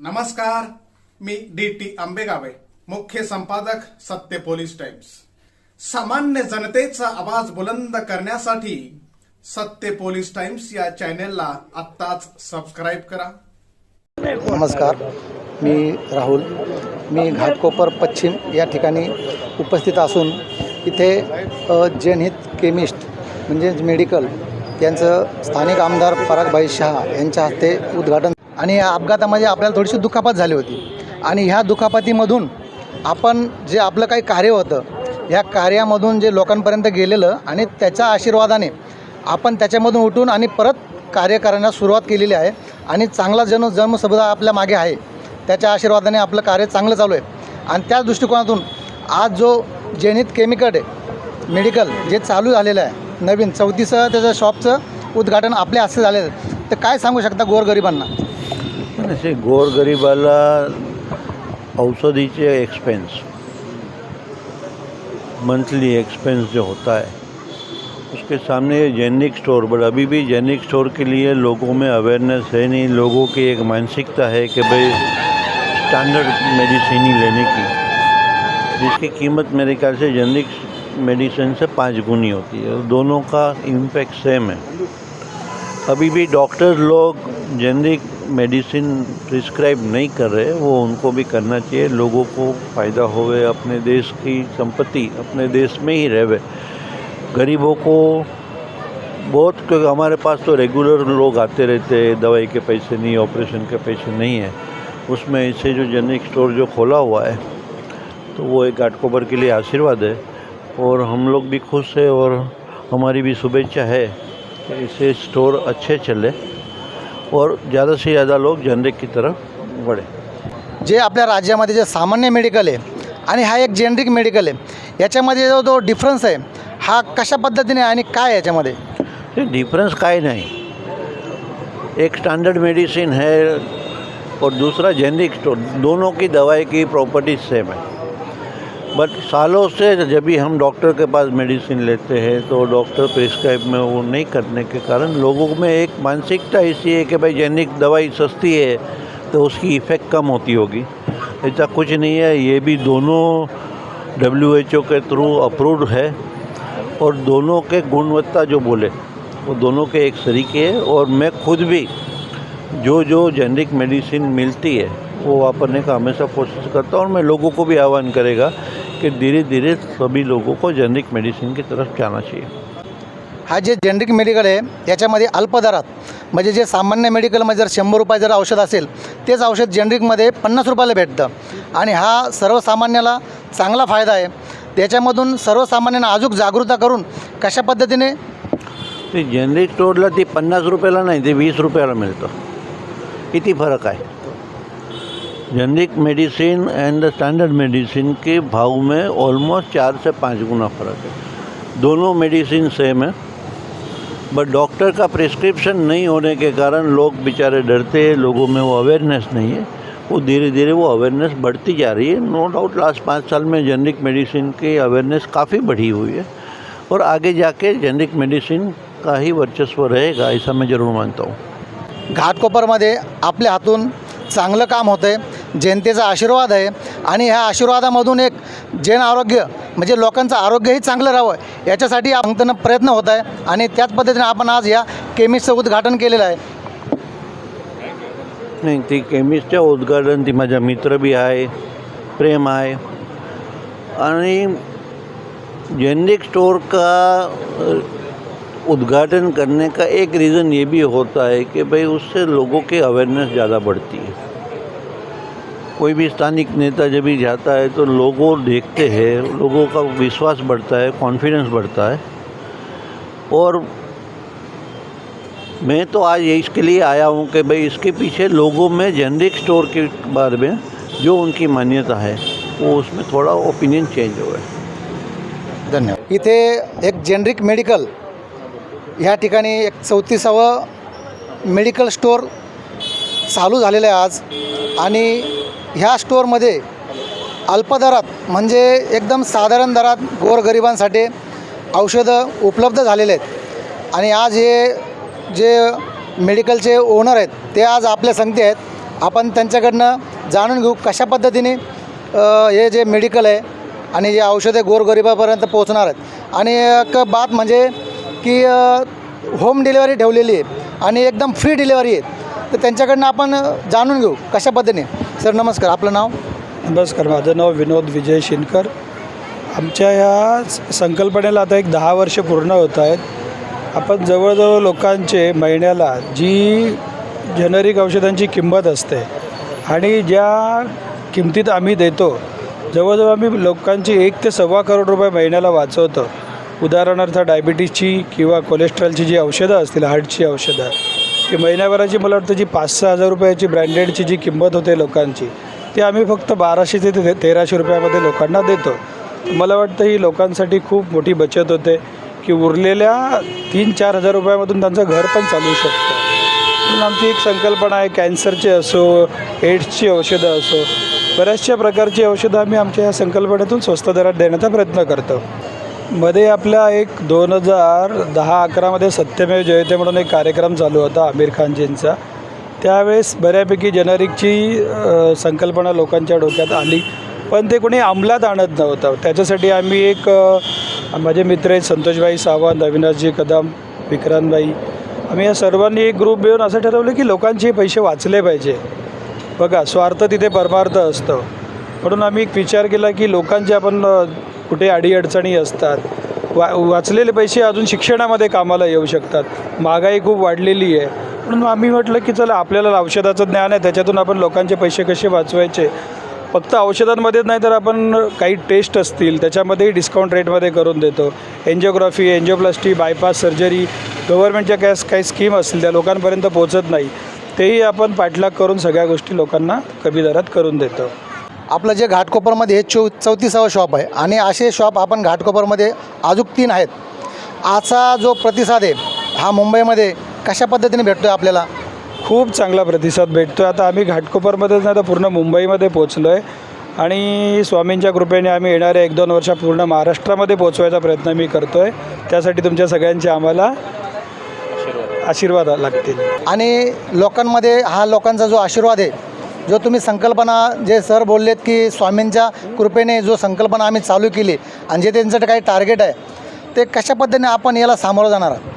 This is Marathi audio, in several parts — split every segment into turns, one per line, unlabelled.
नमस्कार मी डी टी आंबेगावे मुख्य संपादक सत्य पोलीस टाइम्स. सामान्य जनतेचा आवाज बुलंद करण्यासाठी सत्य पोलीस टाइम्स या चॅनेलला आत्ताच सबस्क्राईब करा.
नमस्कार मी राहुल. मी घाटकोपर पश्चिम या ठिकाणी उपस्थित असून इथे जनहित केमिस्ट म्हणजेच मेडिकल यांचं स्थानिक आमदार परागभाई शहा यांच्या हस्ते उद्घाटन आणि या अपघातामध्ये आपल्याला थोडीशी दुखापत झाली होती. आणि ह्या दुखापतीमधून आपण जे आपलं काही कार्य होतं ह्या कार्यामधून जे लोकांपर्यंत गेलेलं आणि त्याच्या आशीर्वादाने आपण त्याच्यामधून उठून आणि परत कार्य करण्यास सुरुवात केलेली आहे. आणि चांगला जन जन्मसमुदाय आपल्या मागे आहे. त्याच्या आशीर्वादाने आपलं कार्य चांगलं चालू आहे. आणि त्याच दृष्टिकोनातून आज जो जेनित केमिकल मेडिकल जे चालू झालेलं आहे नवीन चौथीचं त्याचं शॉपचं उद्घाटन आपल्या हस्ते झालेलं आहे. तर काय सांगू शकता गोरगरिबांना?
ऐसे गोरगरीबाला औषधीचे एक्सपेंस मंथली एक्सपेंस जो होता है उसके सामने जेनिक स्टोर बट अभी भी जेनिक स्टोर के लिए लोगों में अवेयरनेस है नहीं लोगों की एक मानसिकता है कि भाई स्टैंडर्ड मेडिसिन ही लेने की जिसकी कीमत मेरे ख्याल से जेनिक मेडिसिन से पाँच गुनी होती है। दोनों का इम्पैक्ट सेम है। अभी भी डॉक्टर लोग जेनरिक मेडिसिन प्रिस्क्राइब नहीं कर रहे, वो उनको भी करना चाहिए। लोगों को फ़ायदा होवे, अपने देश की संपत्ति अपने देश में ही रहे। गरीबों को बहुत, क्योंकि हमारे पास तो रेगुलर लोग आते रहते हैं, दवाई के पैसे नहीं ऑपरेशन के पैसे नहीं है। उसमें इसे जो जेनरिक स्टोर जो खोला हुआ है तो वो एक घाटकोपर के लिए आशीर्वाद है। और हम लोग भी खुश है और हमारी भी शुभेच्छा है कि इसे स्टोर अच्छे चले। और ज़्यादा से ज़्यादा लोग जनरिक की तरफ बढ़े।
जे आपल्या राज्यामध्ये जे सामान्य मेडिकल आहे आणि हा एक जेनरिक मेडिकल आहे याच्यामध्ये जो जो डिफरन्स आहे हा कशा पद्धतीने आणि काय आहे याच्यामध्ये?
ये डिफरेंस का ही नहीं. एक स्टैंडर्ड मेडिसिन है और दूसरा जेनरिक स्टोर दोनों की दवाई की प्रॉपर्टीज सेम है बट सालों से जब भी हम डॉक्टर के पास मेडिसिन लेते हैं तो डॉक्टर प्रिस्क्राइब में वो नहीं करने के कारण लोगों में एक मानसिकता ऐसी है कि भाई जेनिक दवाई सस्ती है तो उसकी इफ़ेक्ट कम होती होगी। ऐसा कुछ नहीं है, ये भी दोनों डब्ल्यू एच ओ के थ्रू अप्रूव है, और दोनों के गुणवत्ता जो बोले, वो दोनों के एक तरीके है, और मैं खुद भी जो जो जेनरिक मेडिसिन मिलती है, वो वापरने का हमेशा कोशिश करता हूँ, और मैं लोगों को भी आह्वान करेगा कि धीरे धीरे सभी लोगों को जेनरिक मेडिसिन की तरफ जाना चाहिए।
हा जे जेनरिक मेडिकल आहे याच्यामध्ये अल्प दरात म्हणजे जे सामान्य मेडिकलमध्ये जर शंभर रुपये जर औषध असेल तेच औषध जेनरिकमध्ये पन्नास रुपयाला भेटतं. आणि हा सर्वसामान्याला चांगला फायदा आहे. त्याच्यामधून सर्वसामान्यांना अजून जागरूकता करून कशा पद्धतीने?
ते जेनरिक स्टोरला ती पन्नास रुपयाला नाही ते वीस रुपयाला मिळतं. किती फरक आहे? Generic medicine and the standard medicine के भाव में ऑलमोस्ट चार से पाँच गुना फ़र्क है। दोनों मेडिसिन सेम है। बट डॉक्टर का प्रिस्क्रिप्शन नहीं होने के कारण लोग बेचारे डरते हैं, लोगों में वो अवेयरनेस नहीं है। वो धीरे धीरे वो अवेयरनेस बढ़ती जा रही है। नो डाउट लास्ट पाँच साल में जेनरिक मेडिसिन की अवेयरनेस काफ़ी बढ़ी हुई है। और आगे जाके जेनरिक मेडिसिन का ही वर्चस्व रहेगा, ऐसा मैं ज़रूर मानता हूँ।
घाटकोपर घाटकोपरमध्ये आपल्या हातून चांगलं काम होतं आहे जनतेचा आशीर्वाद आहे. आणि ह्या आशीर्वादामधून एक जन आरोग्य म्हणजे लोकांचं आरोग्यही चांगलं राहावं याच्यासाठी अंतनं प्रयत्न होत आहे. आणि त्याच पद्धतीने आपण आज या केमिस्टचं उद्घाटन केलेलं आहे.
नाही ती केमिस्टच्या उद्घाटन ती माझ्या मित्र बी आहे प्रेम आहे. आणि जेनरिक स्टोर का उद्घाटन करने का एक रीज़न ये भी होता है कि भाई उससे लोगों की अवेयरनेस ज़्यादा बढ़ती है। कोई भी स्थानिक नेता जब भी जाता है तो लोगों देखते हैं, लोगों का विश्वास बढ़ता है कॉन्फिडेंस बढ़ता है। और मैं तो आज इसके लिए आया हूँ कि भाई इसके पीछे लोगों में जेनरिक स्टोर के बारे में जो उनकी मान्यता है, वो उसमें थोड़ा ओपिनियन चेंज हुआ है।
धन्यवाद। इथे एक जेनरिक मेडिकल ह्या ठिकाणी एक चौतीसावं मेडिकल स्टोर चालू झालेलं आहे आज. आणि ह्या स्टोअरमध्ये अल्पदरात म्हणजे एकदम साधारण दरात गोरगरिबांसाठी औषधं उपलब्ध झालेले आहेत. आणि आज हे जे मेडिकलचे ओनर आहेत ते आज आपल्या संगती आहेत. आपण त्यांच्याकडनं जाणून घेऊ कशा पद्धतीने हे जे मेडिकल आहे आणि जे औषधे गोरगरिबापर्यंत पोहोचणार आहेत. आणि एक बात म्हणजे की होम डिलेवरी ठेवलेली आहे आणि एकदम फ्री डिलेवरी आहे. तर त्यांच्याकडनं आपण जाणून घेऊ कशा पद्धतीने. सर नमस्कार. आपलं नाव?
नमस्कार. माझं नाव विनोद विजय शिनकर. आमच्या ह्या स- संकल्पनेला आता एक दहा वर्ष पूर्ण होत आहेत. आपण जवळजवळ लोकांचे महिन्याला जी जेनरिक औषधांची किंमत असते आणि ज्या किमतीत आम्ही देतो जवळजवळ आम्ही लोकांची एक ते सव्वा करोड रुपये महिन्याला वाचवतो. उदाहरणार्थ डायबिटीजची किंवा कोलेस्ट्रॉलची जी औषधं असतील हार्टची औषधं की महिन्याभराची मला वाटतं जी पाच सहा हजार रुपयाची ब्रँडेडची जी किंमत होते लोकांची ती आम्ही फक्त बाराशे ते ते- तेराशे रुपयामध्ये लोकांना देतो. मला वाटतं ही लोकांसाठी खूप मोठी बचत होते की उरलेल्या तीन चार हजार रुपयामधून त्यांचं घर पण चालू शकतं. म्हणून आमची एक संकल्पना आहे कॅन्सरची असो एड्सची औषधं असो बऱ्याचशा प्रकारची औषधं आम्ही आमच्या या संकल्पनेतून स्वस्त दरात देण्याचा प्रयत्न करतो. मध्ये आपल्या एक दोन हजार दहा अकरामध्ये सत्यमेव जयते म्हणून एक कार्यक्रम चालू होता आमिर खानजींचा. त्यावेळेस बऱ्यापैकी जनरिकची संकल्पना लोकांच्या डोक्यात आली. पण ते कोणी अंमलात आणत नव्हतं. त्याच्यासाठी आम्ही एक माझे मित्र आहेत संतोषभाई सावंत अविनाशजी कदम विक्रांतबाई. आम्ही या सर्वांनी एक ग्रुप मिळून असं ठरवलं की लोकांचे पैसे वाचले पाहिजे. बघा स्वार्थ तिथे परमार्थ असतं. म्हणून आम्ही एक विचार केला की लोकांचे आपण कुठे अडीअडचणी असतात. वा वाचलेले पैसे अजून शिक्षणामध्ये कामाला येऊ शकतात. महागाई खूप वाढलेली आहे. म्हणून आम्ही म्हटलं की चला आपल्याला औषधाचं ज्ञान आहे त्याच्यातून आपण लोकांचे पैसे कसे वाचवायचे? फक्त औषधांमध्येच नाही तर आपण काही टेस्ट असतील त्याच्यामध्येही डिस्काउंट रेटमध्ये करून देतो. एन्जिओग्राफी एन्जिओप्लास्टी बायपास सर्जरी गव्हर्नमेंटच्या काय काही स्कीम असतील त्या लोकांपर्यंत पोहोचत नाही. तेही आपण पाठलाग करून सगळ्या गोष्टी लोकांना कमी दरात करून देतो.
आपलं जे घाटकोपरमध्ये हे चौ चौतीसावं शॉप आहे. आणि असे शॉप आपण घाटकोपरमध्ये अजून तीन आहेत. आजचा जो प्रतिसाद आहे हा मुंबईमध्ये कशा पद्धतीने भेटतो आहे आपल्याला?
खूप चांगला प्रतिसाद भेटतो आहे आता आम्ही घाटकोपरमध्येच नाही तर पूर्ण मुंबईमध्ये पोचलो आहे आणि स्वामींच्या कृपेने आम्ही येणाऱ्या एक दोन वर्षा पूर्ण महाराष्ट्रामध्ये पोचवायचा प्रयत्न मी करतो आहे त्यासाठी तुमच्या सगळ्यांचे आम्हाला आशीर्वाद लागतील.
आणि लोकांमध्ये हा लोकांचा जो आशीर्वाद आहे जो तुम्ही संकल्पना जे सर बोललेत की स्वामींच्या कृपेने जो संकल्पना आम्ही चालू केली आणि जे त्यांचं काही टार्गेट आहे ते कशा पद्धतीने आपण याला सामोरं जाणार आहोत?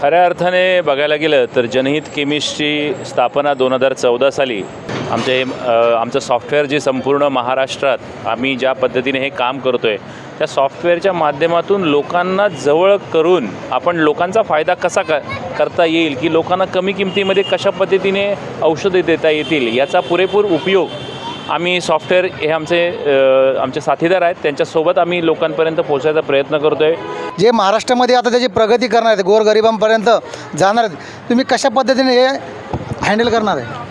खऱ्या अर्थाने बघायला गेलं तर जनहित केमिस्टची स्थापना दोन हजार चौदा साली आमचे आमचं सॉफ्टवेअर जे संपूर्ण महाराष्ट्रात आम्ही ज्या पद्धतीने हे काम करतो आहे त्या सॉफ्टवेअरच्या माध्यमातून लोकांना जवळ करून आपण लोकांचा फायदा कसा क करता येईल की लोकांना कमी किमतीमध्ये कशा पद्धतीने औषधे देता येतील याचा पुरेपूर उपयोग आम्ही सॉफ्टवेअर हे आमचे आमचे साथीदार आहेत त्यांच्यासोबत आम्ही लोकांपर्यंत पोहोचायचा प्रयत्न करतो आहे
जे महाराष्ट्रामध्ये आता त्याची प्रगती करणार आहेत गोरगरिबांपर्यंत जाणार आहेत तुम्ही कशा पद्धतीने हे हँडल करणार आहे?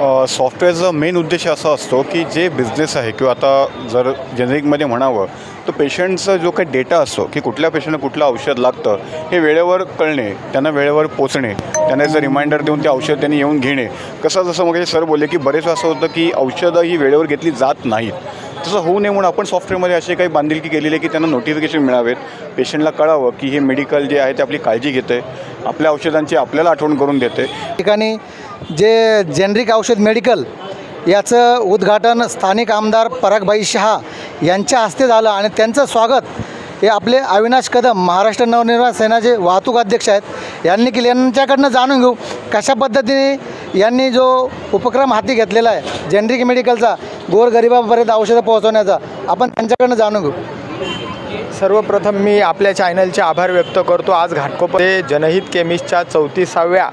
सॉफ्टवेअरचा मेन उद्देश असा असतो की जे बिझनेस आहे किंवा आता जर जनरिकमध्ये म्हणावं तर पेशंटचा जो काही डेटा असतो की कुठल्या पेशंटला कुठलं औषध लागतं हे वेळेवर कळणे त्यांना वेळेवर पोचणे त्यांना जर रिमाइंडर देऊन ते औषध त्यांनी येऊन घेणे. कसं जसं मग सर बोलले की बरेच असं होतं की औषधं ही वेळेवर घेतली जात नाहीत. तसं होऊ नये म्हणून आपण सॉफ्टवेअरमध्ये असे काही बांधिलकी केलेली आहे की त्यांना नोटिफिकेशन मिळावेत. पेशंटला कळावं की हे मेडिकल जे आहे ते आपली काळजी घेते आपल्या औषधांची आपल्याला आठवण करून देते.
ठिकाणी जे जेनरिक औषध मेडिकल याचं उद्घाटन स्थानिक आमदार परागभाई शहा यांच्या हस्ते झालं आणि त्यांचं स्वागत हे आपले अविनाश कदम महाराष्ट्र नवनिर्माण सेनाचे वाहतूक अध्यक्ष आहेत यांनी केले. यांच्याकडनं जाणून घेऊ कशा पद्धतीने यांनी जो उपक्रम हाती घेतलेला आहे जेनरिक मेडिकलचा गोरगरिबापर्यंत औषधं पोहोचवण्याचा आपण त्यांच्याकडनं जाणून घेऊ.
सर्वप्रथम मी आपल्या चॅनलचे आभार व्यक्त करतो. आज घाटकोपर हे जनहित केमिस्टच्या चौतीसाव्या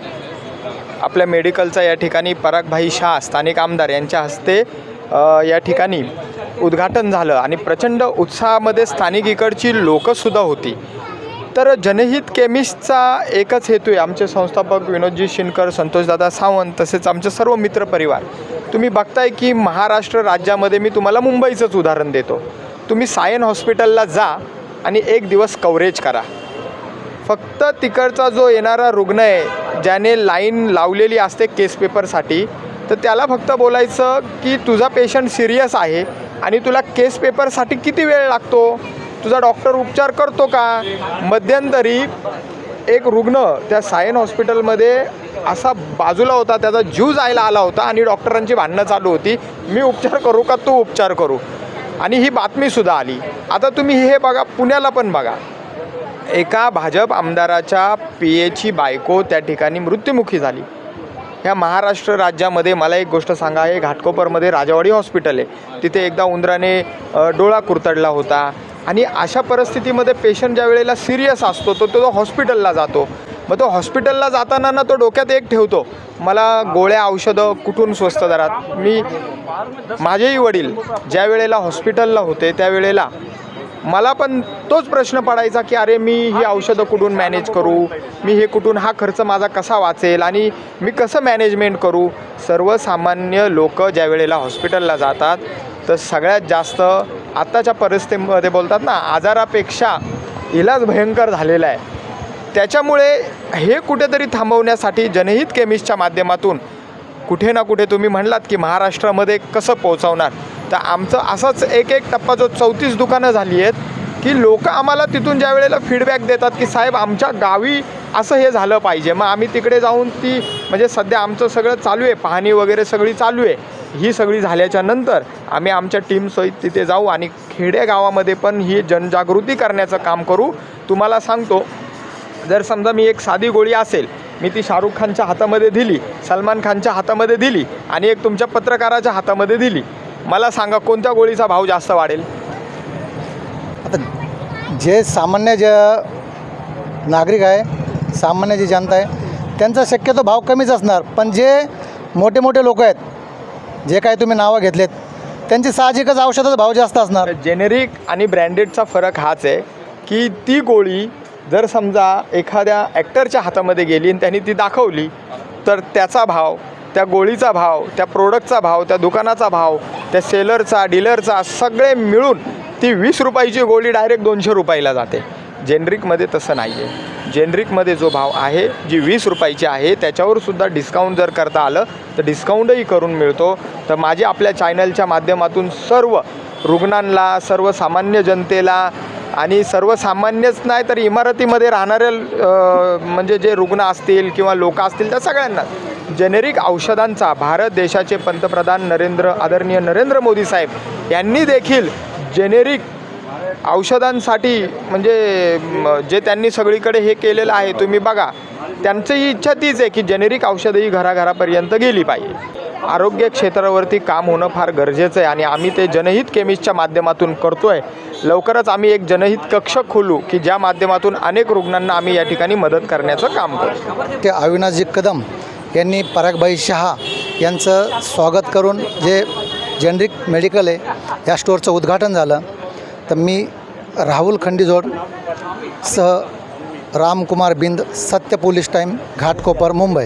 आपल्या मेडिकलचा या ठिकाणी परागभाई शाह स्थानिक आमदार यांच्या हस्ते या ठिकाणी उद्घाटन झालं आणि प्रचंड उत्साहामध्ये स्थानिक इकडची लोकंसुद्धा होती. तर जनहित केमिस्टचा एकच हेतू आहे. आमचे संस्थापक विनोदजी शिनकर संतोषदादा सावंत तसेच आमचे सर्व मित्रपरिवार तुम्ही बघताय की महाराष्ट्र राज्यामध्ये मी तुम्हाला मुंबईचंच उदाहरण देतो. तुम्ही सायन हॉस्पिटलला जा आणि एक दिवस कव्हरेज करा. फक्त तिकडचा जो येणारा रुग्ण आहे ज्याने लाईन लावलेली असते केस पेपरसाठी तर त्याला फक्त बोलायचं की तुझा पेशंट सिरियस आहे आणि तुला केस पेपरसाठी किती वेळ लागतो? तुझा डॉक्टर उपचार करतो का? मध्यंतरी एक रुग्ण त्या सायन हॉस्पिटलमध्ये असा बाजूला होता त्याचा जीव जायला आला होता आणि डॉक्टरांची भांडणं चालू होती. मी उपचार करू का तू उपचार करू? आणि ही बातमीसुद्धा आली. आता तुम्ही हे बघा पुण्याला पण बघा. एका भाजप आमदाराच्या पियेची बायको त्या ठिकाणी मृत्युमुखी झाली. ह्या महाराष्ट्र राज्यामध्ये मला एक गोष्ट सांगा हे घाटकोपरमध्ये राजावाडी हॉस्पिटल आहे. तिथे एकदा उंदराने डोळा कुरतडला होता. आणि अशा परिस्थितीमध्ये पेशंट ज्या वेळेला सिरियस असतो तो तो हॉस्पिटलला जातो. मग तो हॉस्पिटलला जाताना ना तो डोक्यात एक ठेवतो मला गोळ्या औषधं कुठून स्वस्त दरात? मी माझेही वडील ज्या वेळेला हॉस्पिटलला होते त्यावेळेला मला पण तोच प्रश्न पडायचा की अरे मी ही औषधं कुठून मॅनेज करू? मी हे कुठून हा खर्च माझा कसा वाचेल? आणि मी कसं मॅनेजमेंट करू? सर्वसामान्य लोक ज्या वेळेला हॉस्पिटलला जातात तर सगळ्यात जास्त आत्ताच्या परिस्थितीमध्ये बोलतात ना आजारापेक्षा इलाज भयंकर झालेला आहे. त्याच्यामुळे हे कुठेतरी थांबवण्यासाठी जनहित केमिस्टच्या माध्यमातून कुठे ना कुठे तुम्ही म्हणलात की महाराष्ट्रामध्ये कसं पोहोचवणार. तर आमचं असंच एक एक टप्पा जो चौतीस दुकानं झाली आहेत की लोक आम्हाला तिथून ज्या वेळेला फीडबॅक देतात की साहेब आमच्या गावी असं हे झालं पाहिजे. मग आम्ही तिकडे जाऊन ती म्हणजे सध्या आमचं सगळं चालू आहे पाहणी वगैरे सगळी चालू आहे. ही सगळी झाल्याच्यानंतर आम्ही आमच्या टीमसहित तिथे जाऊ आणि खेडेगावामध्ये पण ही जनजागृती करण्याचं काम करू. तुम्हाला सांगतो जर समजा मी एक साधी गोळी असेल मी ती शाहरुख खानच्या हातामध्ये दिली सलमान खानच्या हातामध्ये दिली आणि एक तुमच्या पत्रकाराच्या हातामध्ये दिली मला सांगा कोणत्या गोळीचा भाव जास्त वाढेल?
आता जे सामान्य जे नागरिक आहे सामान्य जी जनता आहे त्यांचा शक्यतो भाव कमीच असणार. पण जे मोठे मोठे लोक आहेत जे काही तुम्ही नावं घेतलेत त्यांची साहजिकच औषधाचा भाव जास्त असणार.
जेनेरिक आणि ब्रँडेडचा फरक हाच आहे की ती गोळी जर समजा एखाद्या ॲक्टरच्या हातामध्ये गेली आणि त्यांनी ती दाखवली तर त्याचा भाव त्या गोळीचा भाव त्या प्रोडक्टचा भाव त्या दुकानाचा भाव त्या सेलरचा डीलरचा सगळे मिळून ती वीस रुपयाची गोळी डायरेक्ट दोनशे रुपयाला जाते. जेनरिकमध्ये तसं नाही आहे जेनरिकमध्ये जो भाव आहे जी वीस रुपयाची आहे त्याच्यावर सुद्धा डिस्काउंट जर करता आलं तर डिस्काउंटही करून मिळतो. तर माझी आपल्या चॅनलच्या माध्यमातून सर्व रुग्णांना सर्वसामान्य जनतेला आणि सर्वसामान्यच नाही तर इमारतीमध्ये राहणाऱ्या म्हणजे जे रुग्ण असतील किंवा लोक असतील त्या सगळ्यांना. जेनेरिक औषधांचा भारत देशाचे पंतप्रधान नरेंद्र आदरणीय नरेंद्र मोदी साहेब यांनी देखील जेनेरिक औषधांसाठी म्हणजे जे त्यांनी सगळीकडे हे केलेलं आहे तुम्ही बघा. त्यांची इच्छा तीच आहे की जेनेरिक औषधंही घराघरापर्यंत गेली पाहिजे. आरोग्य क्षेत्रावरती काम होणं फार गरजेचं आहे आणि आम्ही ते जनहित केमिस्टच्या माध्यमातून करतो आहे लवकरच आम्ही एक जनहित कक्ष खोलू की ज्या माध्यमातून अनेक रुग्णांना आम्ही या ठिकाणी मदत करण्याचं काम करू
ते अविनाशजी कदम यांनी परागभाई शहा यांचं स्वागत करून जे जेनरिक मेडिकल आहे या स्टोअरचं उद्घाटन झालं. तर मी राहुल खंडीजोड सह रामकुमार बिंद सत्य पोलीस टाईम घाटकोपर मुंबई.